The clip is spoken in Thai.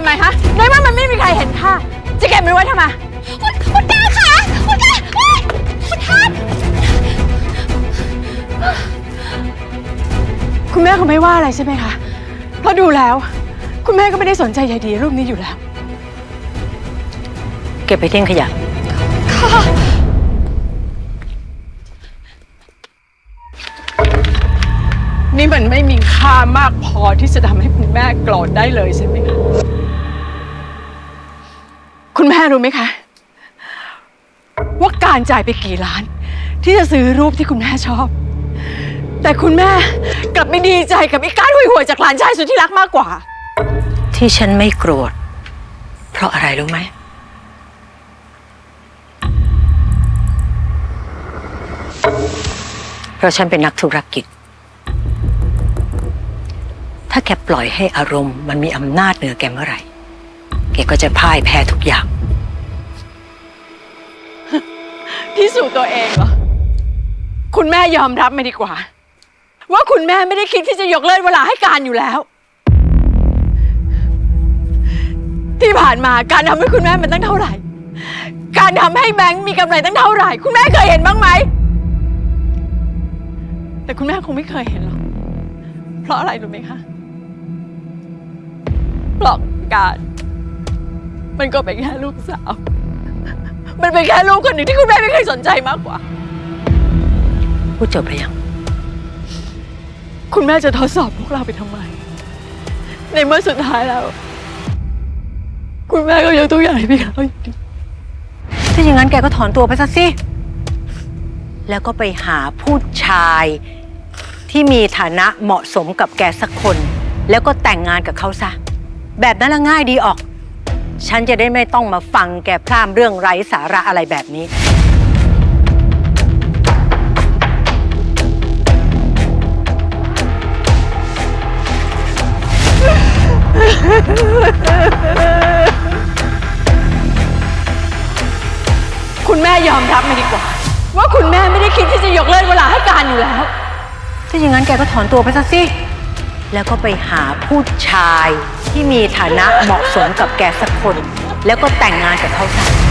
ทำไมฮะในเมื่อมันไม่มีใครเห็นค่าจะเก็บมันไว้ทำไม คุณคุณแกาค่ะคุณกาเฮ้คุณท่านคุณแม่คงไม่ว่าอะไรใช่ไหมคะเพราะดูแล้ว คุณแม่ก็ไม่ได้สนใจใยดีรูปนี้อยู่แล้ว เก็บไปทิ้งขยะ ค่ะนี่มันไม่มีค่ามากพอที่จะทำให้คุณแม่กรอดได้เลยใช่ไหมคะ รู้ไหมคะ ว่าการจ่ายไปกี่ล้าน ที่จะซื้อรูปที่คุณแม่ชอบ แต่คุณแม่กลับไม่ดีใจกับอีการห่วยๆจากหลานชายสุดที่รักมากกว่า ที่ฉันไม่โกรธเพราะอะไรรู้ไหมเพราะฉันเป็นนักธุรกิจ ถ้าแกปล่อยให้อารมณ์มันมีอำนาจเหนือแกเมื่อไหร่ แกก็จะพ่ายแพ้ทุกอย่าง พิสูจน์ตัวเองเหรอ คุณแม่ยอมรับไมาดีกว่า ว่าคุณแม่ไม่ได้คิดที่จะยกเลิกเวลาให้การอยู่แล้ว ที่ผ่านมาการทำให้คุณแม่มันตั้งเท่าไหร่ การทำให้แบงค์มีกำไรตั้งเท่าไหร่ คุณแม่เคยเห็นบ้างไหม แต่คุณแม่คงไม่เคยเห็นหรอก เพราะอะไรรู้ไหมคะ เพราะการ มันก็เป็นแค่ลูกสาว มันเป็นแค่ลูกคนหนึ่งที่คุณแม่ไม่เคยสนใจมากกว่า พูดจบไปยัง คุณแม่จะทดสอบพวกเราไปทำไม ในเมื่อสุดท้ายแล้ว คุณแม่ก็ยกตัวอยางให้พี่เขาอยู่ดีถ้าอย่างนั้นแกก็ถอนตัวไปซะสิ แล้วก็ไปหาผู้ชายที่มีฐานะเหมาะสมกับแกสักคน แล้วก็แต่งงานกับเขาซะ แบบนั้นละง่ายดีออก ฉันจะได้ไม่ต้องมาฟังแกพร่ำเรื่องไร้สาระอะไรแบบนี้ คุณแม่ยอมรับมาดีกว่า ว่าคุณแม่ไม่ได้คิดที่จะยกเลิกเวลาให้การอยู่แล้ว ถ้าอย่างนั้นแกก็ถอนตัวไปซะสิ แล้วก็ไปหาผู้ชายที่มีฐานะเหมาะสมกับแกสักคน แล้วก็แต่งงานกับเขาซะ